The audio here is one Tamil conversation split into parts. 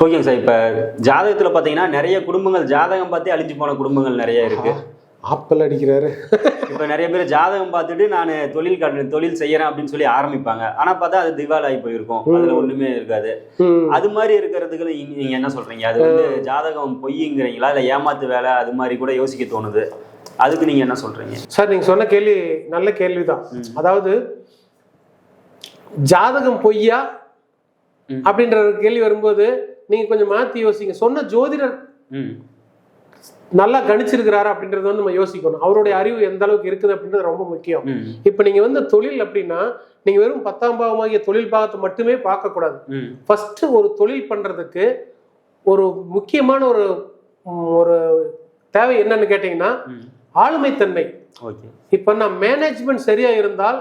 ஓகேங்க சார் இப்போ ஜாதகத்தில் பார்த்தீங்கன்னா நிறைய குடும்பங்கள் ஜாதகம் பார்த்தே அழிஞ்சு போன குடும்பங்கள் நிறைய இருக்கு. ஆப்பிள் அடிக்கிறாரு. இப்போ நிறைய பேர் ஜாதகம் பார்த்துட்டு நான் தொழில் கண்டு தொழில் செய்யறேன் அப்படின்னு சொல்லி ஆரம்பிப்பாங்க. ஆனா பார்த்தா அது திவால் ஆகி போயிருக்கும். அதுல ஒண்ணுமே இருக்காது. அது மாதிரி இருக்கிறதுக்கு நீங்க- என்ன சொல்றீங்க? அது வந்து ஜாதகம் பொய்யுங்கிறீங்களா இல்ல ஏமாத்து வேலை அது மாதிரி கூட யோசிக்க தோணுது. அதுக்கு நீங்க என்ன சொல்றீங்க? சார் நீங்க சொன்ன கேள்வி நல்ல கேள்விதான். அதாவது ஜாதகம் பொய்யா. அப்படின்ற ஒரு கேள்வி வரும்போது நீங்க கொஞ்சம் மாத்தி யோசிங்க. சொன்ன ஜோதிடர் நல்லா கணிச்சிருக்கிறாரா அப்படின்றத வந்து நம்ம யோசிக்கணும். அவருடைய அறிவு எந்த அளவுக்கு இருக்குது அப்படின்றது ரொம்ப முக்கியம். இப்போ நீங்க வந்து தொழில் அப்படின்னா நீங்க வெறும் பத்தாம் பாவமாகிய தொழில் பாகத்தை மட்டுமே பார்க்கக்கூடாது. ம். ஃபர்ஸ்ட் ஒரு தொழில் பண்றதுக்கு ஒரு முக்கியமான ஒரு ஒரு தேவை என்னன்னு கேட்டீங்கன்னா ஆளுமைத்தன்மை. இப்போ நான் மேனேஜ்மெண்ட் சரியா இருந்தால்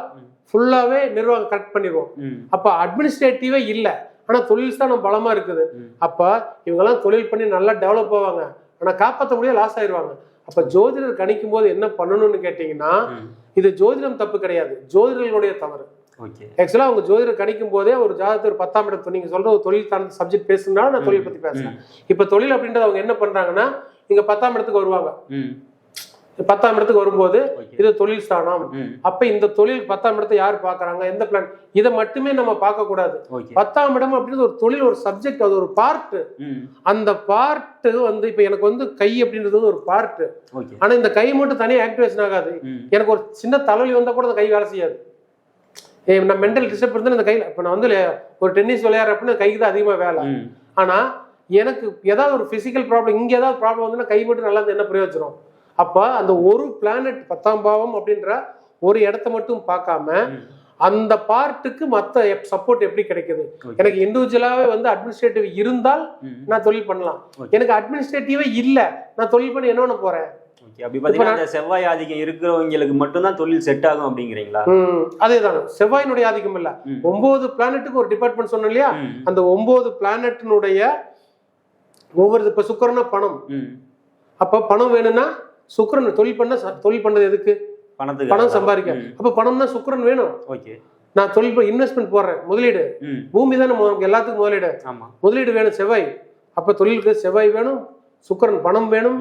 ஃபுல்லாவே நிர்வாகம் கரெக்ட் பண்ணிடுவோம் அப்ப அட்மினிஸ்ட்ரேட்டிவே இல்லை. ஆனா தொழில் தான் பலமா இருக்குது. அப்ப இவங்கெல்லாம் தொழில் பண்ணி நல்லா டெவலப் ஆவாங்க. ஆனா காப்பாற்ற முடியாது லாஸ் ஆயிடுவாங்க அப்ப ஜோதிடர் கணிக்கும் போது என்ன பண்ணணும்னு கேட்டீங்கன்னா இது ஜோதிடம் தப்பு கிடையாது. ஜோதிடர்களுடைய தவறு. ஓகே. ஆக்சுவலா அவங்க ஜோதிடர் கணிக்கும் போதே ஒரு ஜாதகத்தை ஒரு பத்தாம் இடத்து நீங்க சொல்ற ஒரு தொழில் சார்ந்த சப்ஜெக்ட் பேசுனாலும் நான் தொழில் பத்தி பேசுறேன். இப்ப தொழில் அப்படின்றத அவங்க என்ன பண்றாங்கன்னா இங்க பத்தாம் இடத்துக்கு வருவாங்க. பத்தாம் இடத்துக்கு வரும்போது இது தொழில் ஸ்தானம். அப்ப இந்த தொழில் பத்தாம் இடத்தை யார் பாக்குறாங்க எந்த பிளான் இதை மட்டுமே நம்ம பார்க்க கூடாது. பத்தாம் இடம் அப்படின்றது ஒரு தொழில் ஒரு சப்ஜெக்ட் அது ஒரு பார்ட் அந்த பார்ட் வந்து இப்ப எனக்கு வந்து கை அப்படின்றது ஒரு பார்ட் ஆனா இந்த கை மட்டும் தனியா ஆக்டிவேஷன் ஆகாது. எனக்கு ஒரு சின்ன தலைவலி வந்தா கூட அந்த கை வேலை செய்யாது. நான் மென்டல் டிஸ்டர்ப் இருந்தா இந்த கையில இப்ப நான் வந்து ஒரு டென்னிஸ் விளையாடுறப்ப கைக்கு தான் அதிகமா வேலை. ஆனா எனக்கு ஏதாவது ஒரு பிசிக்கல் ப்ராப்ளம் இங்க ஏதாவது ப்ராப்ளம் வந்துன்னா கை மட்டும் நல்லா இருந்தா என்ன பிரயோஜனம்? அப்ப அந்த ஒரு பிளானட் பத்தாம் பாவம் அப்படின்ற ஒரு இடத்த மட்டும் பார்க்காம. அந்த பார்ட்டுக்கு மத்த சப்போர்ட் எப்படி கிடைக்குது. எனக்கு இண்டிவிஜுவலாவே வந்து அட்மினிஸ்ட்ரேட்டிவ் இருந்தால் நான் தொழில் பண்ணலாம். எனக்கு அட்மினிஸ்ட்ரேட்டிவே இல்ல நான் தொழில் பண்ணி என்ன பண்ண போறேன்? அப்படி பார்த்தீங்கன்னா அந்த செவ்வாய் ஆதிக்கம் இருக்கிறவங்களுக்கு மட்டும்தான் தொழில் செட் ஆகும் அப்படிங்கிறீங்களா? அதேதான். செவ்வாயினுடைய ஆதிக்கம் இல்ல. ஒன்பது பிளானட்டுக்கு ஒரு டிபார்ட்மெண்ட் சொன்னோம் இல்லையா? அந்த ஒன்பது பிளானட்டினுடைய ஒவ்வொரு இப்ப சுக்கரனா பணம். அப்ப பணம் வேணும்னா சுக்கிரன் தொழில் பண்ண தொழில் பண்றது எதுக்கு? பணத்துக்கு பணம் சம்பாதிக்க. அப்ப பணம்னா சுக்கிரன் வேணும். ஓகே. நான் தொழில் இன்வெஸ்ட்மெண்ட் போடுறேன். முதலீடு. பூமி தான் நம்ம எல்லாத்துக்கும் முதலீடு. ஆமா. முதலீடு வேணும் செவ்வாய். அப்ப தொழிலுக்கு செவ்வாய் வேணும் சுக்கிரன் பணம் வேணும்.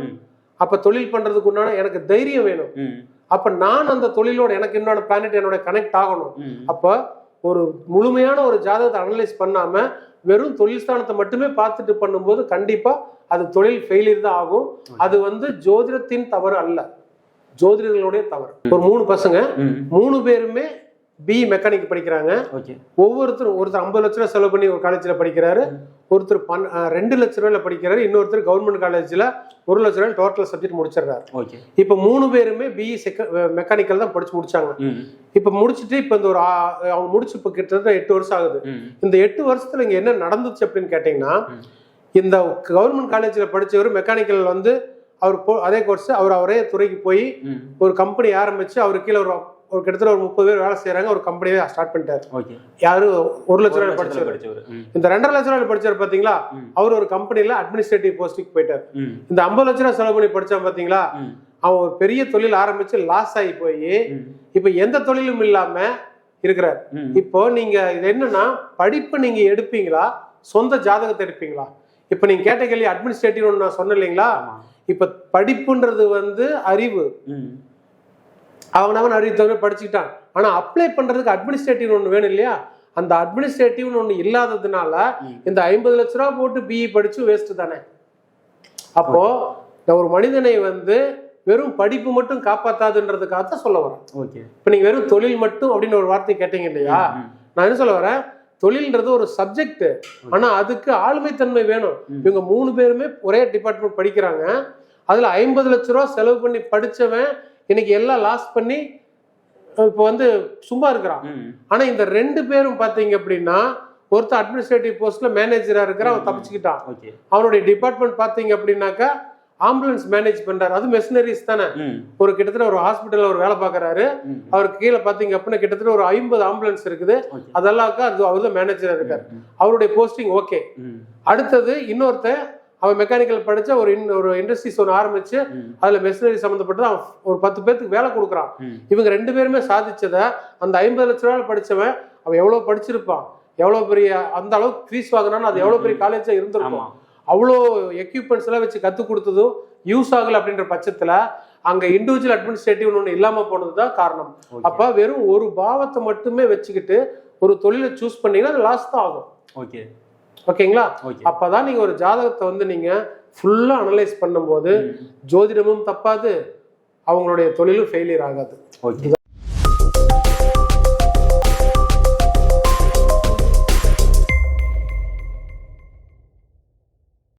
அப்ப தொழில் பண்றதுக்கு உண்டான எனக்கு தைரியம் வேணும். அப்ப நான் அந்த தொழிலோட எனக்கு என்னோட பிளானட் என்னோட கனெக்ட் ஆகணும். அப்ப ஒரு முழுமையான ஒரு ஜாதகத்தை அனலைஸ் பண்ணாம வெறும் தொழில் ஸ்தானத்தை மட்டுமே பார்த்துட்டு பண்ணும்போது கண்டிப்பா அது தொழில் ஃபெயிலியர் தான் ஆகும். அது வந்து ஜோதிடத்தின் தவறு அல்ல. ஜோதிடர்களுடைய தவறு. ஒரு மூணு பசங்க. மூணு பேருமே பி மெக்கானிக் படிக்கிறாங்க. ஒவ்வொருத்தரும் ஒருத்தர் ஐம்பது லட்ச ரூபா செலவு பண்ணி ஒரு காலேஜில் படிக்கிறாரு. ஒருத்தர் பன் ரெண்டு லட்ச ரூபாயில படிக்கிறாரு. இன்னொருத்தர் கவர்மெண்ட் காலேஜில் ஒரு லட்ச ரூபாய் டோட்டல் சப்ஜெக்ட் முடிச்சிடுறாரு. இப்போ மூணு பேருமே பிஇ மெக்கானிக்கல் தான் படிச்சு முடிச்சாங்க. இப்போ முடிச்சுட்டு இப்போ இந்த ஒரு அவங்க முடிச்சு இப்போ கிட்டத்தட்ட எட்டு வருஷம் ஆகுது. இந்த எட்டு வருஷத்துல இங்க என்ன நடந்துச்சு அப்படின்னு கேட்டிங்கன்னா. இந்த கவர்மெண்ட் காலேஜில் படிச்சவர் மெக்கானிக்கல் வந்து அவர் அதே கோர்ஸ் அவர் அவரே துறைக்கு போய் ஒரு கம்பெனி ஆரம்பிச்சு அவர் கீழே ஒரு ஒரு கிட்டத்தட்ட ஒரு முப்பது பேர் வேலை செய்றாங்க ஒரு கம்பெனியே ஸ்டார்ட் பண்ணிட்டாரு. யாரு? ஒரு லட்ச ரூபாய் படிச்சவர். இந்த ரெண்டரை லட்ச ரூபாய் படிச்சார் பாத்தீங்களா. அவர் ஒரு கம்பெனில அட்மினிஸ்ட்ரேட்டிவ் போஸ்டிங் போயிட்டார். இந்த ஐம்பது லட்ச ரூபாய் செலவு பண்ணி படிச்சான் பாத்தீங்களா? அவன் ஒரு பெரிய தொழில் ஆரம்பிச்சு லாஸ் ஆகி போய் இப்ப எந்த தொழிலும் இல்லாம இருக்கிறார். இப்போ நீங்க இது என்னன்னா படிப்பு நீங்க எடுப்பீங்களா? சொந்த ஜாதகத்தை எடுப்பீங்களா? இப்ப நீங்க கேட்ட கேள்வி அட்மினிஸ்ட்ரேட்டிவ் நான் சொன்னேன் இல்லைங்களா? இப்ப படிப்புன்றது வந்து அறிவு. அவனவன் அறிவு தவிர படிச்சுக்கிட்டான். ஆனா அப்ளை பண்றதுக்கு அட்மினிஸ்ட்ரேட்டிவ் ஒன்று வேணும் இல்லையா? அந்த அட்மினிஸ்ட்ரேட்டிவ்னு ஒன்று இல்லாததுனால. இந்த ஐம்பது லட்ச ரூபா போட்டு பிஇ படிச்சு வேஸ்ட் தானே. அப்போ ஒரு மனிதனை வந்து வெறும் படிப்பு மட்டும் காப்பாத்தாதுன்றதுக்காக தான் சொல்ல வரேன் ஓகே. இப்போ நீங்க வெறும் தொழில் மட்டும் அப்படின்னு ஒரு வார்த்தை கேட்டீங்க இல்லையா? நான் என்ன சொல்ல வரேன் தொழில்ன்றது ஒரு சப்ஜெக்ட் ஆனா அதுக்கு ஆளுமைத்தன்மை வேணும். இவங்க மூணு பேருமே ஒரே டிபார்ட்மெண்ட் படிக்கிறாங்க. அதுல ஐம்பது லட்ச ரூபா செலவு பண்ணி படிச்சவன் இன்னைக்கு எல்லாம் லாஸ் பண்ணி இப்போ வந்து சும்மா இருக்கிறான். ஆனா இந்த ரெண்டு பேரும் பாத்தீங்க அப்படின்னா ஒருத்தர் அட்மினிஸ்ட்ரேட்டிவ் போஸ்ட்ல மேனேஜரா இருக்கிற அவன். தப்பிச்சுக்கிட்டான். அவனுடைய டிபார்ட்மெண்ட் பாத்தீங்க அப்படின்னாக்கா ஆம்புலன்ஸ் மேனேஜ் பண்றாரு. அது மெஷினரிஸ் தானே. ஒரு கிட்டத்தட்ட ஒரு ஹாஸ்பிட்டல்ல ஒரு வேலை பார்க்கறாரு ம். அவருக்கு கீழே பாத்தீங்க அப்படின்னா கிட்டத்தட்ட ஒரு ஐம்பது ஆம்புலன்ஸ் இருக்குது. அதெல்லாம் அது அவர் தான் மேனேஜரா இருக்காரு அவருடைய போஸ்டிங் ஓகே அடுத்தது இன்னொருத்தன் அவன் மெக்கானிக்கல் படிச்ச ஒரு ஒரு இண்டஸ்ட்ரீஸ் ஒன்று ஆரம்பிச்சு அதுல மெஷினரி சம்மந்தப்பட்டு அவன் ஒரு பத்து பேர்த்துக்கு வேலை கொடுக்குறான். இவங்க ரெண்டு பேருமே சாதிச்சத அந்த ஐம்பது லட்ச ரூபாய் படிச்சவன் அவன் எவ்வளவு படிச்சிருப்பான்? எவ்வளவு பெரிய அந்த அளவுக்கு ஃபீஸ் வாங்கினாலும் அது எவ்வளவு பெரிய காலேஜா இருந்திருக்கும். அவ்வளோ எக்யூப்மெண்ட்ஸ் எல்லாம் வச்சு கற்றுக் கொடுத்ததும் யூஸ் ஆகல அப்படின்ற பட்சத்துல அங்க இண்டிவிஜுவல் அட்மினிஸ்ட்ரேட்டிவ் ஒன்று இல்லாம போனது தான் காரணம் அப்ப வெறும் ஒரு பாவத்தை மட்டுமே வச்சுக்கிட்டு ஒரு தொழிலை சூஸ் பண்ணீங்கன்னா அது லாஸ் தான் ஆகும். ஓகே. ஓகேங்களா? ஓகே. அப்பதான் நீங்க ஒரு ஜாதகத்தை வந்து நீங்க ஃபுல்லா அனலைஸ் பண்ணும்போது ஜோதிடமும் தப்பாது அவங்களுடைய தொழிலும் ஃபெயிலியர் ஆகாது. ஓகே.